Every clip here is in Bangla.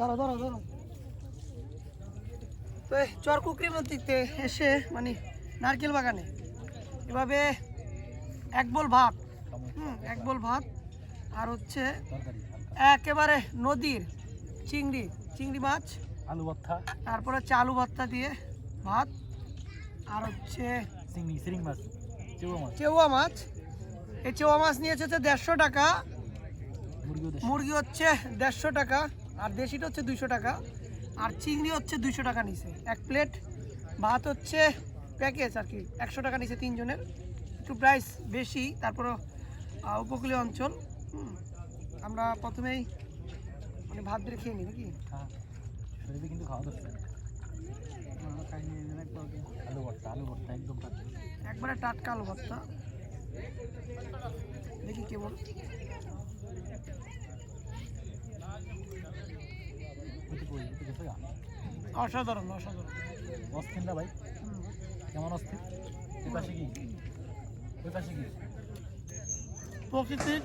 ধরো ধরো ধরো তো এই চরকুকরি নদীতে এসে মানে নারকেল বাগানে। এভাবে এক বল ভাত হুম এক বল ভাত আর হচ্ছে একেবারে নদীর চিংড়ি চিংড়ি মাছ। আলু ভর্তা। তারপরে হচ্ছে আলু ভর্তা দিয়ে ভাত আর হচ্ছে চিংড়ি সিরিং মাছ চেউয়া মাছ। এই চেওয়া মাছ নিয়েছে হচ্ছে দেড়শো টাকা। মুরগি হচ্ছে দেড়শো টাকা। আর দেশিটা হচ্ছে দুইশো টাকা আর চিংড়ি হচ্ছে দুইশো টাকা নিছে। এক প্লেট ভাত হচ্ছে প্যাকেজ আর কি একশো টাকা নিছে তিনজনের। একটু প্রাইস বেশি তারপরও উপকূলীয় অঞ্চল আমরা প্রথমেই মানে ভাত বেড়ে খেয়ে নিই নাকি? হ্যাঁ শরীরে কিন্তু খাওয়া দরকার। আলু ভর্তা আলু ভর্তা একদম একবারে টাটকা আলু ভর্তা। দেখি কেমন ওইটা কই? ওইটা গেছে গা? অসাধারণ অসাধারণ। অস্থির না ভাই। কেমন অস্থির? ওই পাশে কি? ওই পাশে কি? প্রকৃতির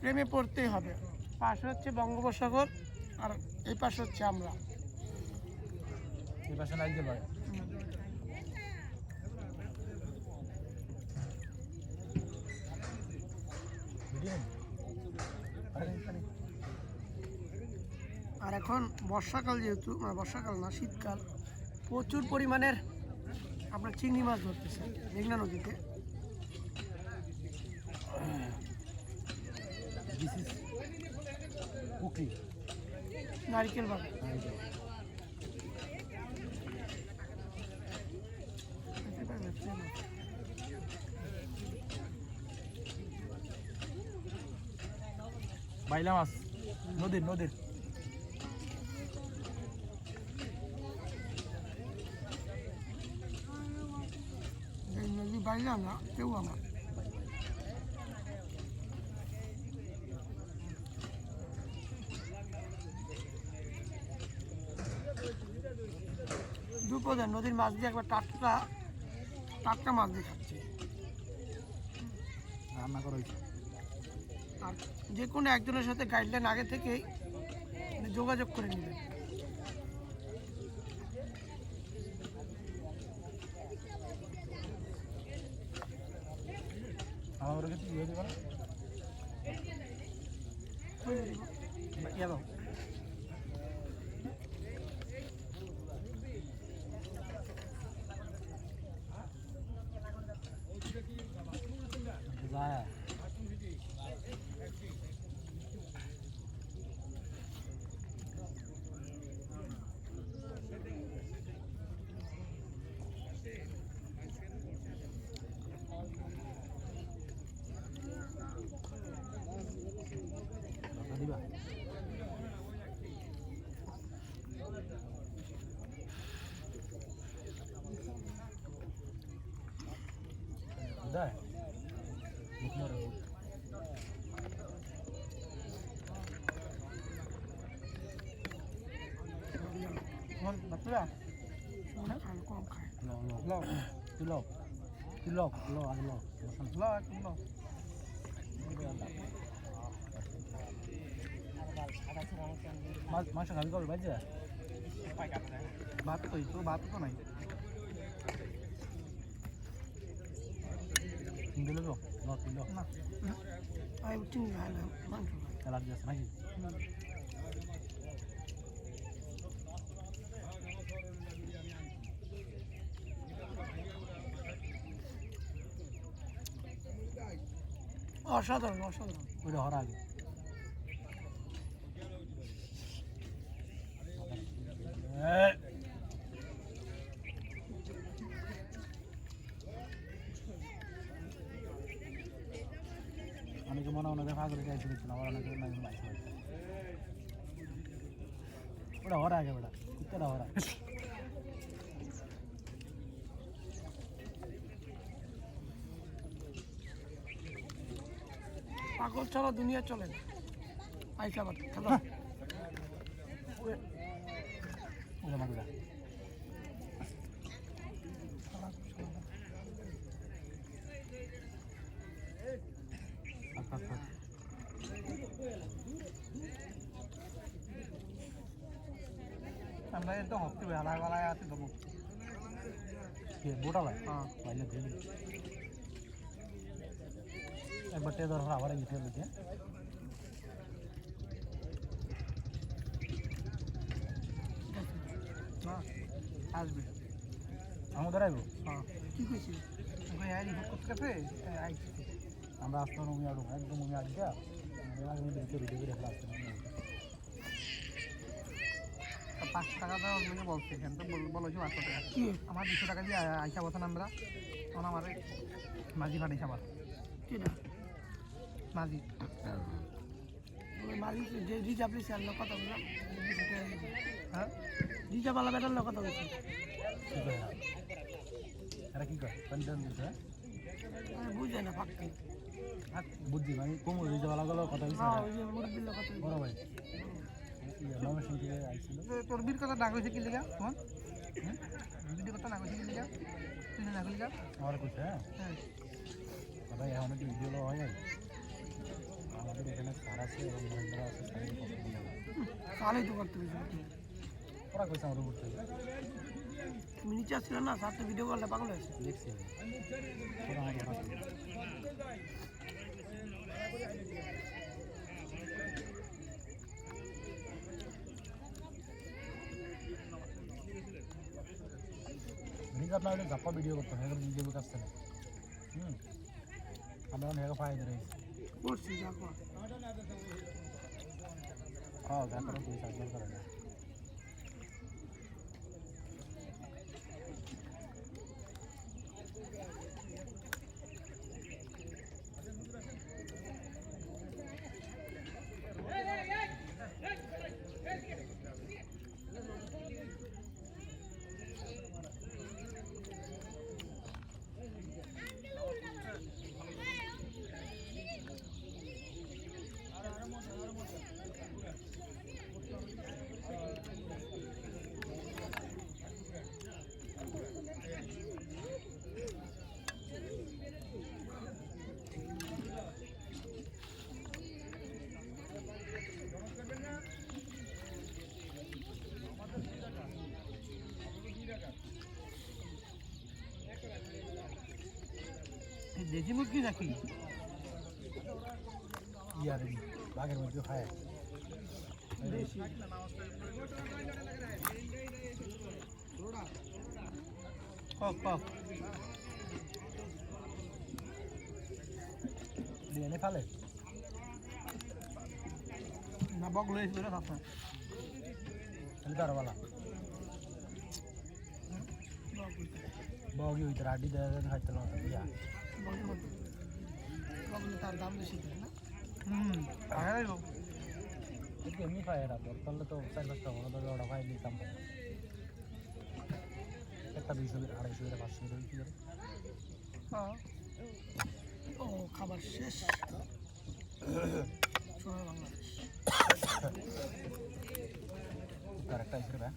প্রেমে পড়তেই হবে। পাশে হচ্ছে বঙ্গোপসাগর আর এই পাশে হচ্ছে আমরা। এই পাশে লাগতে ভাই বুঝলি আরে এখানে আর এখন বর্ষাকাল যেহেতু মানে বর্ষাকাল না শীতকাল প্রচুর পরিমাণের আপনার চিংড়ি মাছ ধরতেছে মেঘনা নদীতে। নারিকেল বাগান। বাইলা মাছ নদীর নদীর এই না কেউ আমার দুপদের নদীর মাছ দিয়ে একবার টাটকা টাটকা মাছ দিয়ে খাচ্ছি। রান্না করা হয়েছে। আর যে কোনো একজনের সাথে গাইডলাইন আগে থেকেই যোগাযোগ করে নেবেন। আমার ওরা কিছু ইয়ে দেবে না দিবা Да. Con bật chưa? Con khăn con khăn. Lo lo lo. Cứ lo. Cứ lo, lo ăn lo. Lo ăn lo. Bây giờ là মাংস খাবি কবে বাজে ভাত কই? তো ভাত তো নাই। দিলে তো? না মাংস নাকি? অসাধারণ অসাধারণ। ওইটা হরা আগে। অনেকে মনে মনে দেখা করে গাইছে দিচ্ছিল আবার অনেকে না গাইছে ওটা হরা আগে ওটা। কুত্তাটা হরা পাগল চলো দুনিয়া চলে না। আইসা খেলো ওটা মাগুরা থাক থাক থাক আমরা একদম হপ্তে বেলা বেলায় আছে দেবো কে বোটালায় বাইলে দিয়ে একবার তে ধর আবার গিয়ে দিতে না। আসবে। আমাদের আইব কি কইছি ওকে আইনি বুক করতে কাছে আইছি আমরা আসলে উমি আড়ু একদম আমি করে রাখলাম পাঁচ টাকা দেওয়ার জন্য বলছে এখান তো বলো যে পাঁচশো টাকা। কি? আমার দুশো টাকা দিয়ে আইসা বসেন আমরা। তখন আমার মাঝি ফাটাইছে আবার মাঝি। মালিক যে রিজার্ভ লিছে আর কথা বললাম হ্যাঁ? রিজার্ভ আলা বেটার কথা বলছি। এরা? কি করে আমি বুঝে না ফাঁকতে বুদ্ধি মানে কম রিজা ভালো গেল কথা বলছে হ্যাঁ? বড় ভাই। নমেশন থেকে আইছিল তোর বীর কথা না কইছে কি লিগা তোমার ভিডিও কথা না কইছে আমাদের এখানে সার আছে এবং মহিন্দ্রা আছে সালেই তো করতে পেরেছি ওরা কইছে আমার উপর তুমি নিচে আসছিল না ভিডিও হয়েছে দেখছি আপনার জাপা ভিডিও করতাম এখন ভিডিও করতে না। হুম। আমরা হ্যাঁ দেখো হ্যাঁ ব্যাপারে দুই করে। না দেশি মুরগি নাকি ইয়ার বাঘের মধ্যে খায় কক কক এনে ফালে না বক করে থাক না বালা বগি হইতে রাডি দেয় খাইতে না তার দাম বেশি দেয় না। হুম। এমনি খায় এরা। তো চার পাঁচটা বড় ধরে ওরা খাই দিতাম একটা দুইশো আড়াইশো করে পাঁচশো করে কি করে। হ্যাঁ ও খাবার শেষ। সোনার বাংলাদেশ। একটা হিসেবে।